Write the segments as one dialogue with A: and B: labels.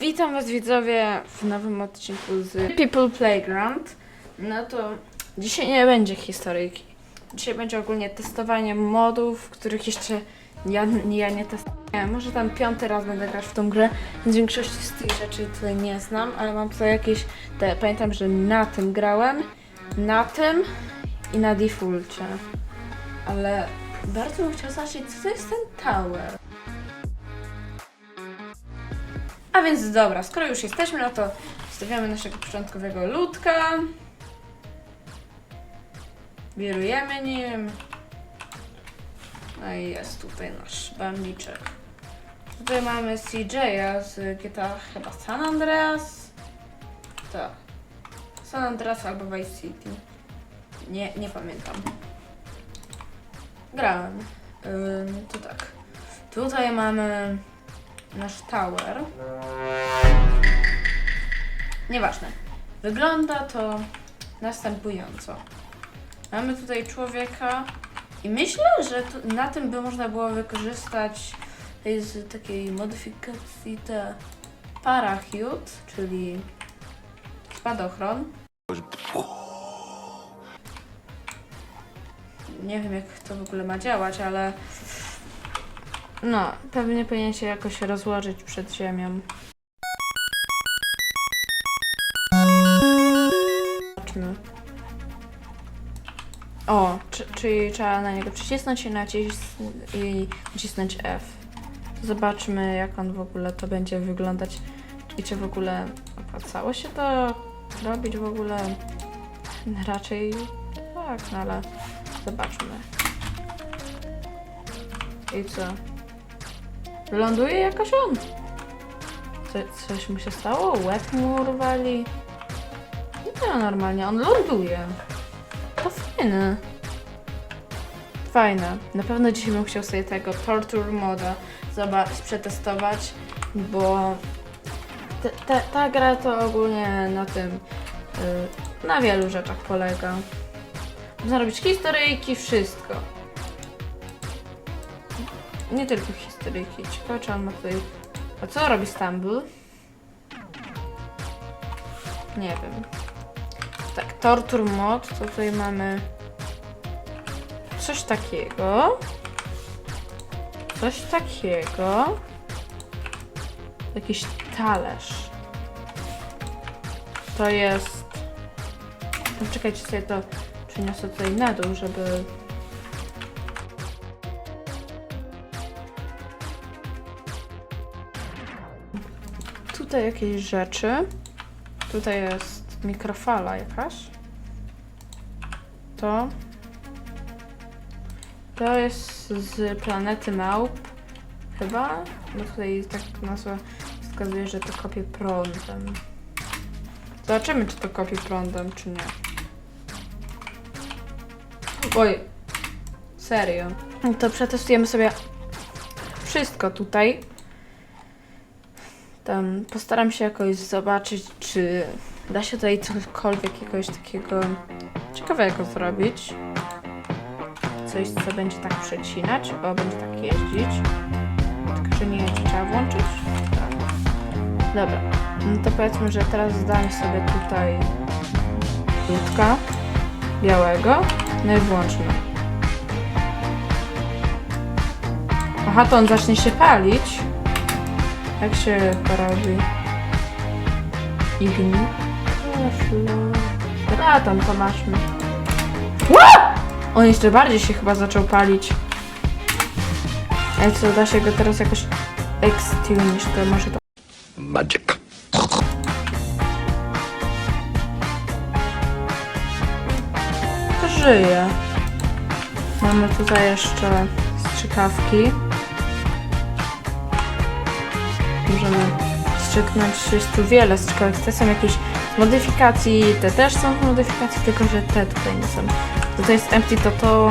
A: Witam Was widzowie w nowym odcinku z People Playground. No to dzisiaj nie będzie historyjki. Dzisiaj będzie ogólnie testowanie modów, których jeszcze ja, ja nie testowałem. Może tam piąty raz będę grać w tą grę, więc większości z tych rzeczy tutaj nie znam, ale mam tutaj jakieś te, pamiętam, że na tym grałem, na tym i na defaulcie. Ale bardzo bym chciała zobaczyć, co to jest ten tower. A więc dobra, skoro już jesteśmy, no to stawiamy naszego początkowego ludka. Wirujemy nim. No i jest tutaj nasz bambiczek. Tutaj mamy CJ'a z GTA chyba San Andreas. Tak. San Andreas albo Vice City. Nie, nie pamiętam. Grałem. Ym, to tak. Tutaj mamy nasz tower. Nieważne. Wygląda to następująco. Mamy tutaj człowieka i myślę, że tu, na tym by można było wykorzystać z takiej modyfikacji te parachute, czyli spadochron. Nie wiem jak to w ogóle ma działać, ale no, pewnie powinien się jakoś rozłożyć przed ziemią. Zobaczmy. O, czy, czyli trzeba na niego przycisnąć i, nacis i nacisnąć F. Zobaczmy, jak on w ogóle to będzie wyglądać i czy w ogóle opłacało się to robić w ogóle. Raczej tak, no ale zobaczmy. I co? Ląduje jakoś on. Co, coś mu się stało? Łeb mu urwali? Nie, normalnie, on ląduje. To fajne. Fajne. Na pewno dzisiaj bym chciał sobie tego Torture Moda zobaczyć, przetestować, bo te, te, ta gra to ogólnie na tym, y, na wielu rzeczach polega. Można robić historyjki, wszystko. Nie tylko historyjki. Ciekawe, czy on ma tutaj... A co robi Stumble? Nie wiem. Tak, Torture Mod, to tutaj mamy coś takiego. Coś takiego. Jakiś talerz. To jest... No, Czekajcie, sobie to przeniosę tutaj na dół, żeby Tutaj jakieś rzeczy. Tutaj jest mikrofala jakaś. To. To jest z planety Małp. Chyba. Bo tutaj tak nazwa wskazuje, że to kopie prądem. Zobaczymy, czy to kopie prądem, czy nie. Oj. Serio. To przetestujemy sobie wszystko tutaj. Tam postaram się jakoś zobaczyć, czy da się tutaj cokolwiek jakiegoś takiego ciekawego zrobić. Coś, co będzie tak przecinać. O, będzie tak jeździć. Tylko, że nie czy trzeba włączyć. Dobra. No to powiedzmy, że teraz zdam sobie tutaj łódka białego. No i włączmy. Aha, to on zacznie się palić. Jak się to robi? Igni. A tam to maszmy. Ła! On jeszcze bardziej się chyba zaczął palić. Ale co, da się go teraz jakoś extinguish, to może to...
B: Magic.
A: To żyje. Mamy tutaj jeszcze strzykawki. Możemy strzyknąć, jest tu wiele strzykawek. Te są jakieś modyfikacji, te też są modyfikacji, tylko że te tutaj nie są. Tutaj jest empty, to to,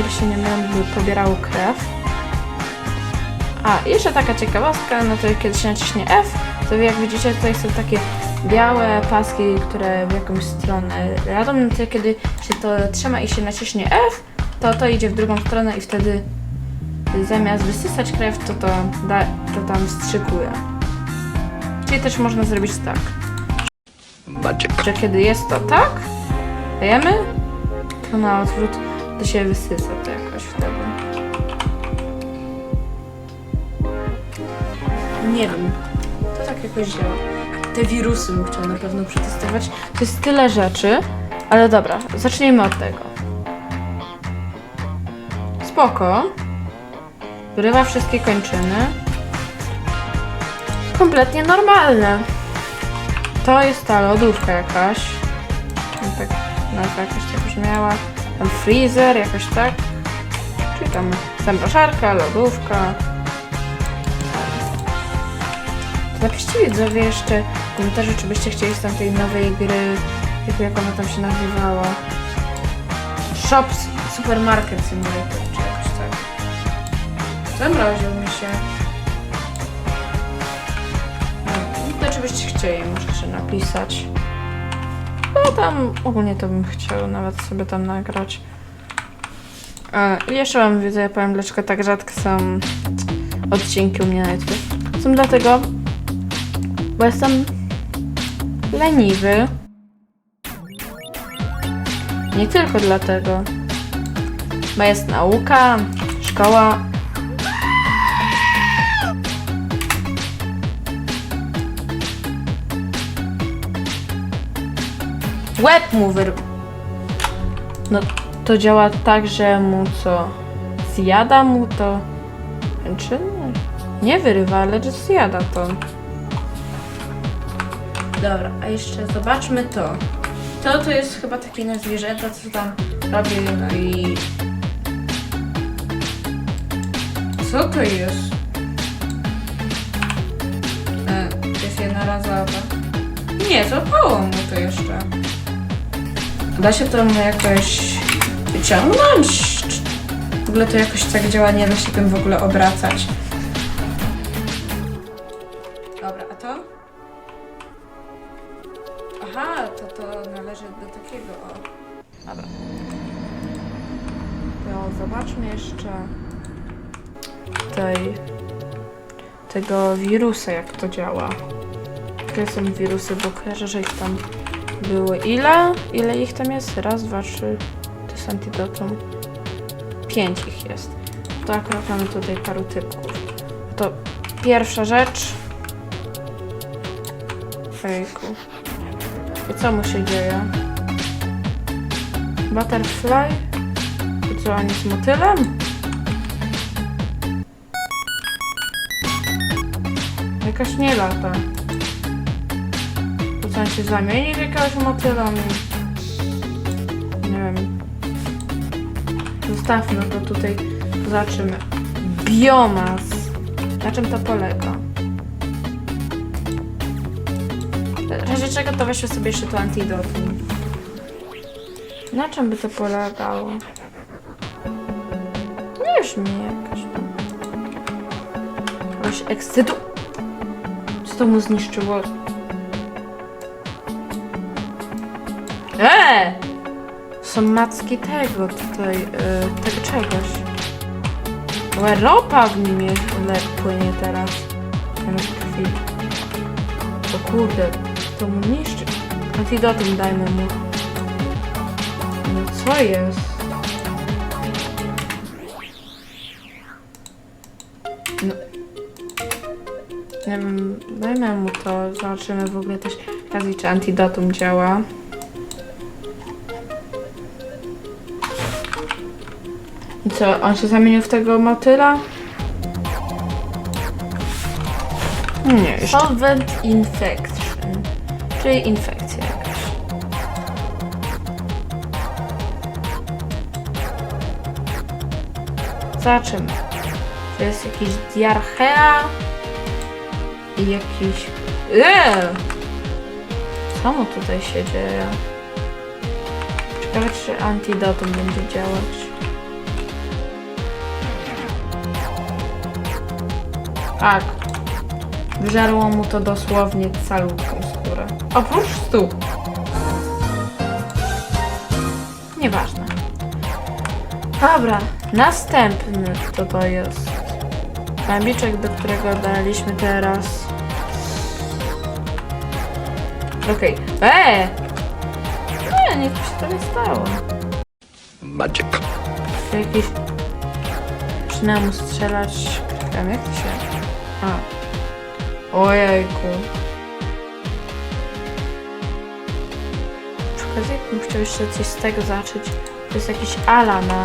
A: ile się nie mylę, by pobierało krew. A, jeszcze taka ciekawostka, no to kiedy się naciśnie F, to jak widzicie tutaj są takie białe paski, które w jakąś stronę jadą, no to kiedy się to trzyma i się naciśnie F, to to idzie w drugą stronę i wtedy zamiast wysysać krew, to to, da, to tam strzykuje. Czyli też można zrobić tak, że kiedy jest to tak, dajemy, to na odwrót to się wysysa to jakoś wtedy. Nie wiem, to tak jakoś działa. Te wirusy bym chciał na pewno przetestować. To jest tyle rzeczy, ale dobra, zacznijmy od tego. Spoko. Wyrywa wszystkie kończyny. Kompletnie normalne. To jest ta lodówka jakaś. Tak, nazwa jakaś tak brzmiała. Tam freezer, jakoś tak. Czyli tam zamrażarka, lodówka. Napiszcie widzowie jeszcze w komentarzu, czy byście chcieli z tamtej nowej gry, jak, jak ona tam się nazywała. Shops Supermarket Simulator, czy jakoś tak. Zamroził mi się. Byście chcieli, możecie napisać. No tam ogólnie to bym chciał nawet sobie tam nagrać. E, jeszcze wam widzę, ja powiem dlaczego tak rzadko są odcinki u mnie na YouTube. Są dlatego, bo jestem leniwy. Nie tylko dlatego. Bo jest nauka, szkoła. Łeb mu. No to działa tak, że mu co? Zjada mu to... Czy nie wyrywa, ale że zjada to. Dobra, a jeszcze zobaczmy to. To to jest chyba takie na zwierzęta, co tam robi, no i... Co to jest? E, to jest jednorazowe. Nie, złapało mu to jeszcze. Da się to jakoś wyciągnąć? W ogóle to jakoś tak działa, nie da się tym w ogóle obracać. Dobra, a to? Aha, to to należy do takiego, o. Dobra. To zobaczmy jeszcze tej, tego wirusa, jak to działa. Jakie są wirusy, bo kojarzę, że ich tam było ile? Ile ich tam jest? Raz, dwa, trzy. To jest antidotum. Pięć ich jest. To akurat mamy tutaj paru typków. To pierwsza rzecz. Fejku. I co mu się dzieje? Butterfly? I co, on jest motylem? Jakaś nie lata. On się zamieni w jakiegoś motyla? Nie wiem. Zostawmy to tutaj. Zobaczymy. Biomas. Na czym to polega? W razie czego to weźmy sobie jeszcze to antidotum. Na czym by to polegało? Nie brzmi jakoś. Jakoś ekscytu... Co to mu zniszczyło? Eee! Są macki tego tutaj, y, tego czegoś. Łe, ropa w nim jest, le, płynie teraz. Zamiast krwi. O kurde, to mu niszczy. Antidotum dajmy mu. No co jest? No. Nie wiem, dajmy mu to, zobaczymy w ogóle też okazji, czy antidotum działa. Co, on się zamienił w tego motyla? Nie, jeszcze. Solvent infection, czyli infekcja jakaś. Zobaczymy. To jest jakiś diarchea i jakiś... Eee! Co mu tutaj się dzieje? Ciekawe, czy antidotum będzie działać. Tak. Wyżarło mu to dosłownie calutką skórę. Oprócz stóp. Nieważne. Dobra, następny to to jest. Gambiczek, do którego daliśmy teraz Okej. Eee! Nie, nic mi się to nie stało.
B: Magic.
A: Jakiś... Przynajmniej strzelać... Jak to się... A. Ojejku. Przy okazji bym chciał jeszcze coś z tego zacząć. To jest jakiś ala na...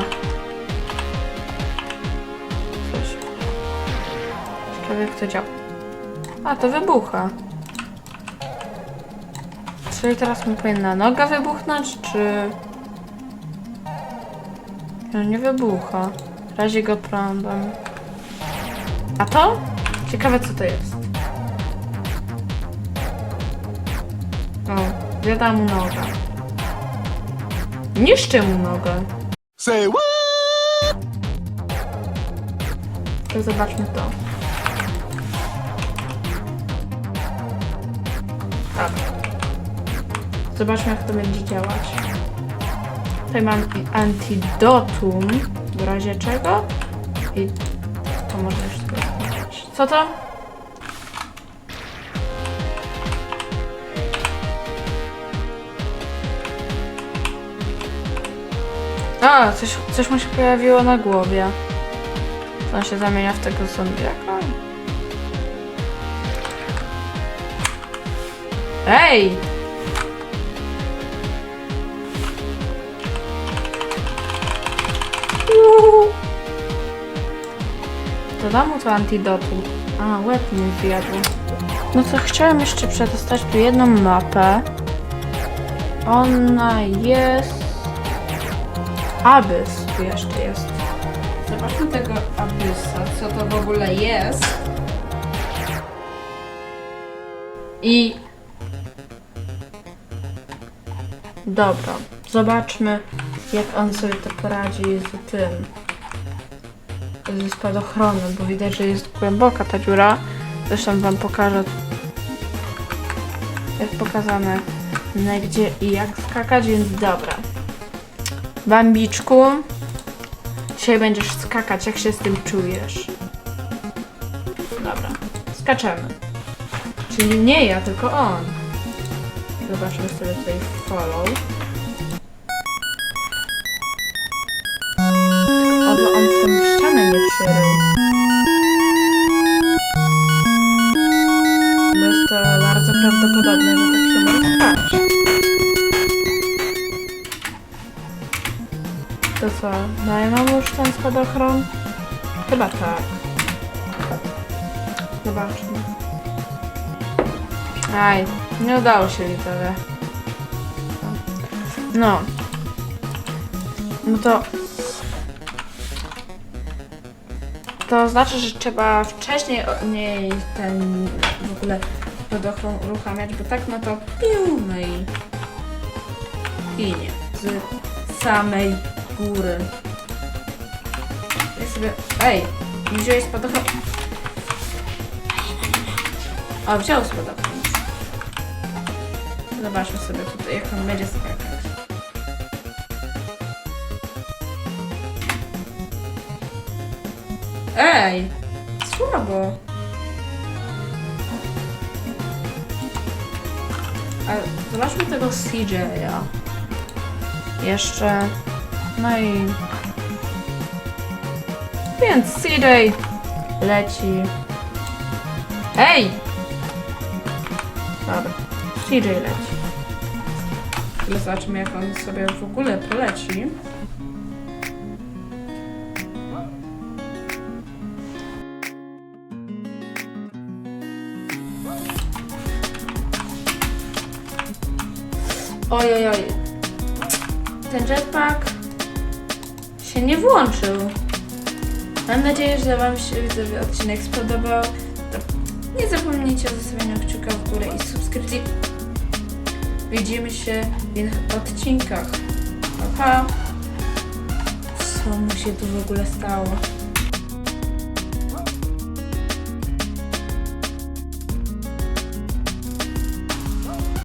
A: Coś. Ciekawe jak to działa. A, to wybucha. Czyli teraz mi powinna noga wybuchnąć, czy... No nie wybucha. Razi go prądem. A to? Ciekawe co to jest. O, zjada mu nogę. Niszczy mu nogę.
C: Say what?
A: To zobaczmy to. Tak. Zobaczmy jak to będzie działać. Tutaj mam antidotum, w razie czego. I to sobie sprawdzić. Co to? A, coś, coś mu się pojawiło na głowie. On się zamienia w tego zombiaka. Ej! Uuu. To da mu to antidotum. A, łeb mi zjadł. No to chciałem jeszcze przetestać tu jedną mapę. Ona jest... Abyss tu jeszcze jest. Zobaczmy tego Abyssa, co to w ogóle jest. I... Dobra, zobaczmy jak on sobie to poradzi z tym. Ze spadochronem, bo widać, że jest głęboka ta dziura. Zresztą wam pokażę jak pokazane na gdzie i jak skakać, więc dobra. Bambiczku, dzisiaj będziesz skakać, jak się z tym czujesz. Dobra, skaczemy. Czyli nie ja, tylko on. Zobaczmy sobie tutaj follow. Bo jest to bardzo prawdopodobne, że tak się może stać. To co, dajemy mu już ten spadochron? Chyba tak. Zobaczmy. Aj, nie udało się widzowie. No. No to... To znaczy, że trzeba wcześniej o- niej ten w ogóle spadochron uruchamiać, bo tak no to piu, no i ginie z samej góry. Ja sobie... Ej, wziąłeś spadochron... O, wziął spadochron. Zobaczmy sobie tutaj, jak on będzie skakać. Ej! Słabo. Zobaczmy tego CJ'a. Jeszcze. No i. Więc CJ leci. Ej! Dobra, CJ leci. Zobaczmy, jak on sobie w ogóle poleci. Oj, oj, oj. Ten jetpack się nie włączył. Mam nadzieję, że Wam się odcinek spodobał. Nie zapomnijcie o zostawieniu kciuka w górę i subskrypcji. Widzimy się w innych odcinkach. Pa, pa. Co mu się tu w ogóle stało?